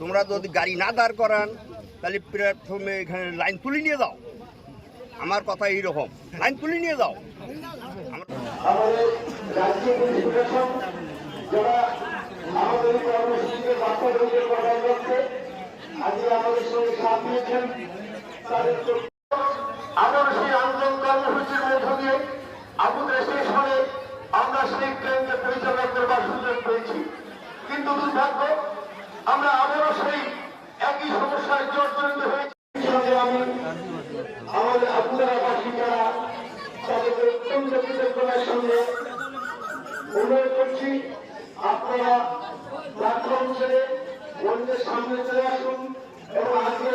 তোমরা যদি গাড়ি না দাঁড় করান, তাহলে প্ল্যাটফর্মে এখানে লাইন তুলে নিয়ে যাও। আমার কথা এইরকম। লাইন তুলে নিয়ে যাও। আবার সেই কর্মসূচির মধ্য দিয়ে আমরা সেই ট্রেনকে পরিচালনা করবার সুযোগ পেয়েছি। কিন্তু দুর্ভাগ্য আমরা আবারও সেই একই সমস্যায় জর্জরিত হয়েছি। আমি আমাদের আপনারা বাসিন্দারা তাদের অত্যন্ত কৃতজ্ঞতার সঙ্গে অনুরোধ করছি, আপনারা প্ল্যাটফর্ম ছেড়ে অন্যের সামনে চলে আসুন এবং আজকের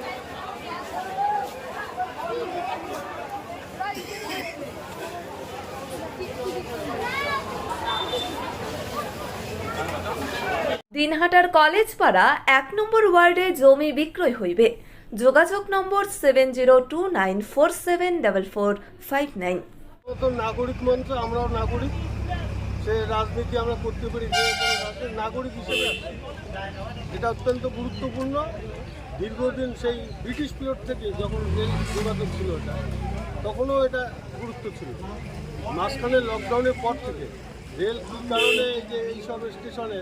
দিনহাটার কলেজ পাড়া এক নম্বর ওয়ার্ডে জমি বিক্রয় হইবে। যোগাযোগ number seven zero two nine four seven double four five nine. নাগরিক মঞ্চ, আমরাও নাগরিক। সে রাজনীতি আমরা করতে পারি নাগরিক হিসেবে এটা অত্যন্ত গুরুত্বপূর্ণ। দীর্ঘদিন সেই ব্রিটিশ পিরিয়ড থেকে যখন রেল যোগাযোগ ছিল এটা, তখনও এটা গুরুত্ব ছিল। মাঝখানে লকডাউনের পর থেকে রেল কারণে এই যে এইসব স্টেশনে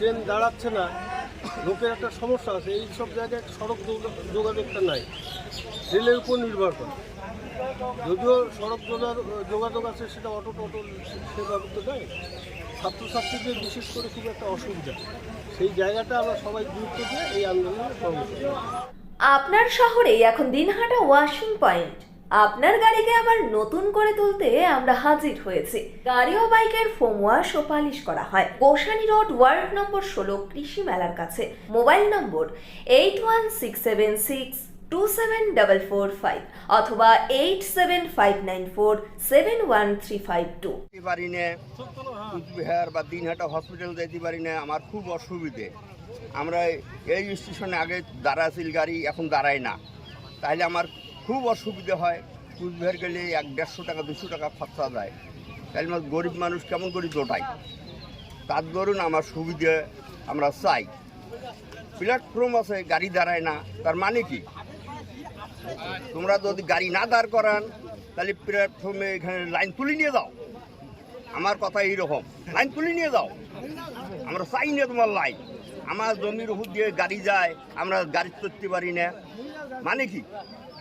ট্রেন দাঁড়াচ্ছে না, লোকের একটা সমস্যা আছে, এই সব জায়গায় সড়ক যোগা- যোগাযোগটা নাই। রেলের উপর নির্ভর করে। যদিও সড়ক যোগা- যোগাযোগ আছে, সেটা অটো টোটো সেভাবে তো দেয় ছাত্রছাত্রীদের বিশেষ করে খুব একটা অসুবিধা। সেই জায়গাটা আমরা সবাই গুরুত্ব দিয়ে এই আন্দোলনে আপনার শহরে এখন দিনহাটা ওয়াশিং পয়েন্ট। আপনার গাড়িকে আবার নতুন করে তুলতে আমরা হাজির হয়েছি। গাড়ি ও বাইকের ফোম ওয়াশ ও পালিশ করা হয়। গোসানি রোড, ওয়ার্ড নম্বর ষোলো, কৃষি মেলার কাছে। Mobile number eight one six seven six two seven double four five অথবা eight seven five nine four seven one three five two পারি কুচবিহার বা দিনহাটা হসপিটাল যেতে পারি না, আমার খুব অসুবিধে। আমরা এই স্টেশনে আগে দাঁড়াছিল গাড়ি এখন দাঁড়ায় না। তাহলে আমার খুব অসুবিধে হয়। কুচবিহার গেলে এক দেড়শো টাকা, দুশো টাকা খরচা যায়। আমার গরিব মানুষ কেমন করে জোটাই? তার দরুন আমার সুবিধে আমরা চাই। প্ল্যাটফর্ম আছে, গাড়ি দাঁড়ায় না। তার মানে কি? তোমরা যদি গাড়ি না দাঁড় করান, তাহলে প্ল্যাটফর্মে এখানে লাইন তুলে নিয়ে যাও। আমার কথা এইরকম, লাইন তুলে নিয়ে যাও। আমরা চাই না তোমার লাইন। আমার জমির উপর দিয়ে গাড়ি যায়, আমরা গাড়ি চড়তে পারি না। মানে কি?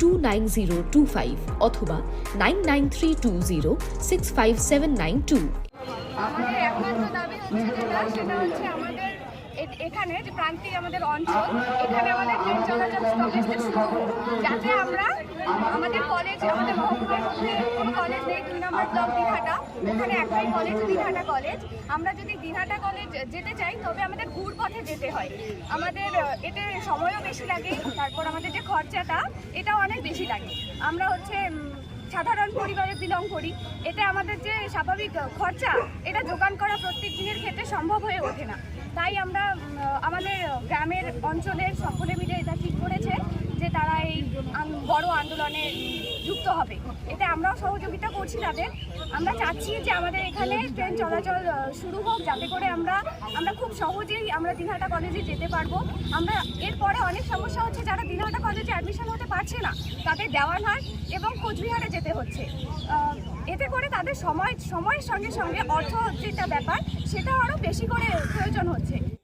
two nine zero two five অথবা nine nine three two zero six five seven nine two এখানে যে প্রান্তিক আমাদের অঞ্চল, এখানে আমাদের ট্রেন চলাচল। যাতে আমরা আমাদের কলেজ আমাদের মহকুমার কোনো কলেজ নেই দুই নম্বর ব্লক দিনহাটা ওখানে একটাই কলেজ দিনহাটা কলেজ আমরা যদি দিনহাটা কলেজ যেতে চাই, তবে আমাদের ঘুর পথে যেতে হয়। আমাদের এতে সময়ও বেশি লাগে, তারপর আমাদের যে খরচাটা, এটাও অনেক বেশি লাগে। আমরা হচ্ছে সাধারণ পরিবারে বিলং করি। এতে আমাদের যে স্বাভাবিক খরচা, এটা যোগান করা প্রত্যেক দিনের ক্ষেত্রে সম্ভব হয়ে ওঠে না। তাই আমরা আমাদের গ্রামের অঞ্চলের সকলে মিলে এটা ঠিক করেছে যে তারা এই আন- বড় আন্দোলনে যুক্ত হবে। এতে আমরাও সহযোগিতা করছি তাদের। আমরা চাচ্ছি যে আমাদের এখানে ট্রেন চলাচল শুরু হোক, যাতে করে আমরা আমরা খুব সহজেই আমরা দিনহাটা কলেজে যেতে পারব। আমরা এরপরে অনেক সমস্যা হচ্ছে যারা দিনহাটা কলেজে অ্যাডমিশন হতে পারছে না, তাদের দেওয়ানহাট এবং কোচবিহারে যেতে হচ্ছে। এতে করে তাদের সময়, সময়ের সঙ্গে সঙ্গে অর্থ যেটা ব্যাপার সেটা আরও বেশি করে প্রয়োজন হচ্ছে।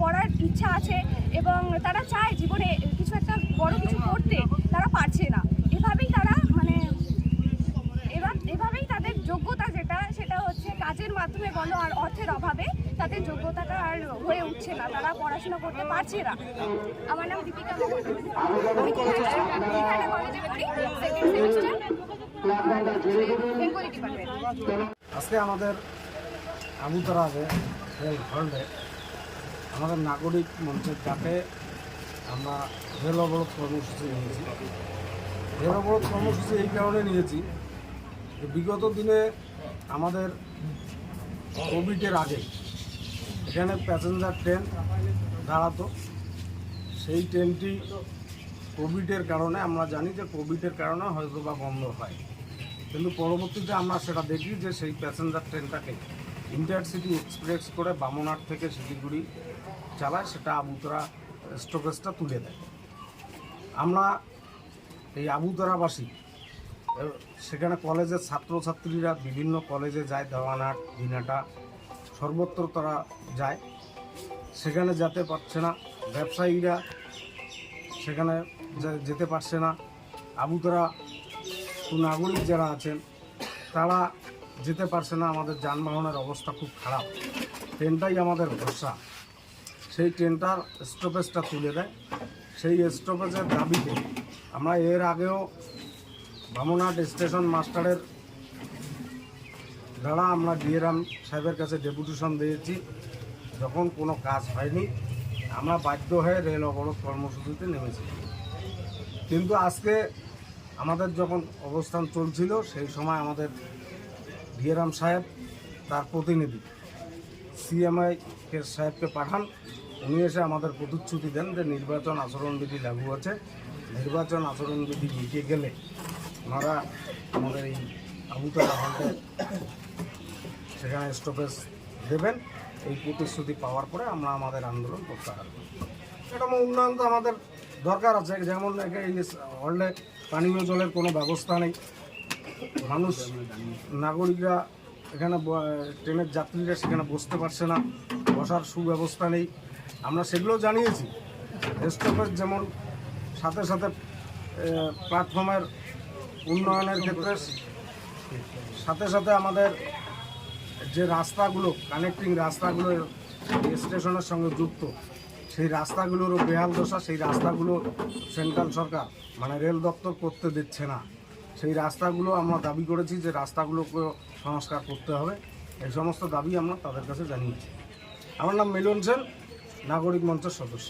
পড়ার ইচ্ছা আছে এবং তারা চায় জীবনে কিছু একটা বড় কিছু করতে, তারা পারছে না। এভাবেই তারা মানে এভাবেই তাদের যোগ্যতা যেটা, সেটা হচ্ছে কাজের মাধ্যমে বলো আর অর্থের অভাবে তাদের যোগ্যতাটা আর হয়ে উঠছে না। তারা পড়াশোনা করতে পারছে না। আমার নাম দীপিকা আমি আজকে আমাদের হল্ডে আমাদের নাগরিক মঞ্চের ডাকে আমরা রেল অবরোধ কর্মসূচি নিয়েছি। রেল অবরোধ কর্মসূচি এই কারণে নিয়েছি বিগত দিনে আমাদের কোভিডের আগে এখানে প্যাসেঞ্জার ট্রেন দাঁড়াতো। সেই ট্রেনটি কোভিডের কারণে, আমরা জানি যে কোভিডের কারণে হয়তো বা বন্ধ হয়। কিন্তু পরবর্তীতে আমরা সেটা দেখি যে সেই প্যাসেঞ্জার ট্রেনটাকে ইন্টারসিটি এক্সপ্রেস করে বামনাট থেকে শিলিগুড়ি চালায়, সেটা আবুতরা স্টপেজটা তুলে দেয়। আমরা এই আবুতরাবাসী সেখানে কলেজের ছাত্রছাত্রীরা বিভিন্ন কলেজে যায়, দেওয়ানহাট, দিনাটা, সর্বত্র তারা যায়। সেখানে যেতে পারছে না, ব্যবসায়ীরা সেখানে যেতে পারছে না। আবুতরা নাগরিক যারা আছেন, তারা যেতে পারছে না, আমাদের যানবাহনের অবস্থা খুব খারাপ। ট্রেনটাই আমাদের ভরসা। সেই ট্রেনটার স্টপেজটা তুলে দেয়। সেই স্টপেজের দাবিতে আমরা এর আগেও বামুনহাট স্টেশন মাস্টারের দ্বারা আমরা ডিএরাম সাহেবের কাছে ডেপুটেশন দিয়েছি। যখন কোনো কাজ হয়নি, আমরা বাধ্য হয়ে রেল অবরোধ কর্মসূচিতে নেমেছি। কিন্তু আজকে আমাদের যখন অবস্থান চলছিল, সেই সময় আমাদের ডিএরাম সাহেব, তার প্রতিনিধি। সিএমআই সাহেবকে পাঠান। উনি এসে আমাদের প্রতিশ্রুতি দেন যে নির্বাচন আচরণবিধি লাগু আছে। নির্বাচন আচরণবিধি মিটে গেলে ওনারা আমাদের এই আবুতলা হলটে সেখানে স্টপেজ দেবেন। এই প্রতিশ্রুতি পাওয়ার পরে আমরা আমাদের আন্দোলন প্রত্যাহার করি এরকম উন্নয়ন তো আমাদের দরকার আছে। যেমন এই হলডে পানীয় জলের কোনো ব্যবস্থা নেই। মানুষ, নাগরিকরা এখানে ট্রেনের যাত্রীরা সেখানে বসতে পারছে না, বসার সুব্যবস্থা নেই। আমরা সেগুলো জানিয়েছি। স্টপেজ যেমন সাথে সাথে প্ল্যাটফর্মের উন্নয়নের ক্ষেত্রে, সাথে সাথে আমাদের যে রাস্তাগুলো কানেক্টিং রাস্তাগুলো স্টেশনের সঙ্গে যুক্ত, সেই রাস্তাগুলোরও বেহাল দশা, সেই রাস্তাগুলো সেন্ট্রাল সরকার মানে রেল দপ্তর করতে দিচ্ছে না। সেই রাস্তাগুলো আমরা দাবি করেছি যে রাস্তাগুলোকে সংস্কার করতে হবে। এই সমস্ত দাবি আমরা তাদের কাছে জানিয়েছি। আমার নাম মিলন সেন, নাগরিক মঞ্চের সদস্য।